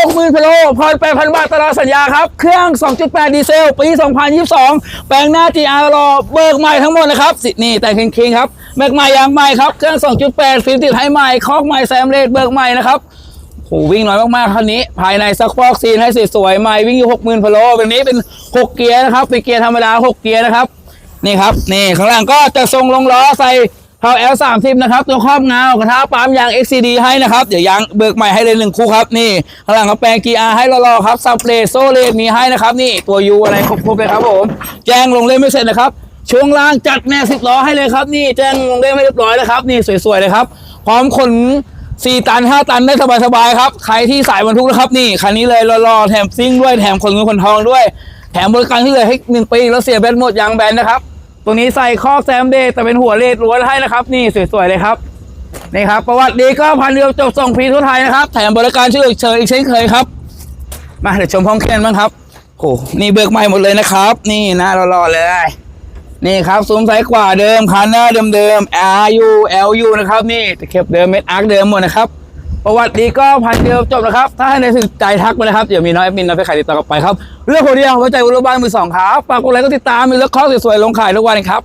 60,000กิโลผ่อน8,000 บาทตลอดสัญญาครับ เครื่อง 2.8 ดีเซล ปี 2022 แปลงหน้า GR รอเบิกใหม่ทั้งหมดนะครับสินี่แต่งคิงๆครับแม็กใหม่ยางใหม่ครับเครื่อง 2.8 ฟิล์มติดให้ใหม่คอกใหม่แซมเลดเบิกใหม่นะครับโหวิ่งน้อยมากๆคันนี้ ภายในซักฟอกซีนให้สวยๆใหม่วิ่งอยู่60,000กิโลแบบนี้เป็น6เกียร์นะครับเป็นเกียร์ธรรมดา6เกียร์นะครับนี่ครับนี่ข้างล่างก็จะทรงลงล้อใส่ เผา L 3 0 นะครับ ตัวครอบเงากระทะปั๊มยาง XCD ให้นะครับ เดี๋ยวยางเบิกใหม่ให้เลยหนึ่งคู่ครับ นี่ข้างหลังก็แปลง GR ให้รอๆครับซับเลโซเลมีให้นะครับ นี่ตัว U อะไรครบๆเลยครับผม แจ้งลงเล่นไม่เสร็จนะครับช่วงล่างจัดแน่สิบล้อให้เลยครับ นี่แจ้งลงเล่นไม่เรียบร้อยแล้วครับ นี่สวยๆเลยครับ พร้อมขน4ตัน5ตันได้สบายๆครับใครที่สายบรรทุกนะครับ นี่คันนี้เลยรอๆแถมซิ่งด้วยแถมขนเงินขนทองด้วยแถมบริการที่เลือให้หนึ่งปีแล้วเสียแบตหมดยางแบนนะครับ ตัวนี้ใส่คอกแซมเดย์แต่เป็นหัวเลดล้วนให้นะครับ นี่สวยๆเลยครับนี่ครับ ประวัติดีก็พันเดียวจบส่งฟรีทั่วไทยนะครับ แถมบริการช่วยเชยอีกเช่นเคยครับ มาเดี๋ยวชมห้องแคนบ้างครับโอ้นี่เบิกใหม่หมดเลยนะครับ นี่หน้ารอๆเลย นี่ครับซุ้มซ้ายขวาเดิมคันหน้าเดิมๆ RU LU นะครับ นี่ตะเข็บเดิมเม็ดอาร์คเดิมหมดนะครับ ประวัติดีก็พันเดียวจบนะครับ ถ้าให้ในสื่อใจทักไปนะครับ เดี๋ยวมีน้อยแอดมินนะไปขายติดต่อกลับไปครับ เรื่องคนเดียวไว้ใจอุลบ้านมือสองครับฝากกดไลค์กดติดตามมีเลือกข้อสวยๆลงขายทุกวันครับ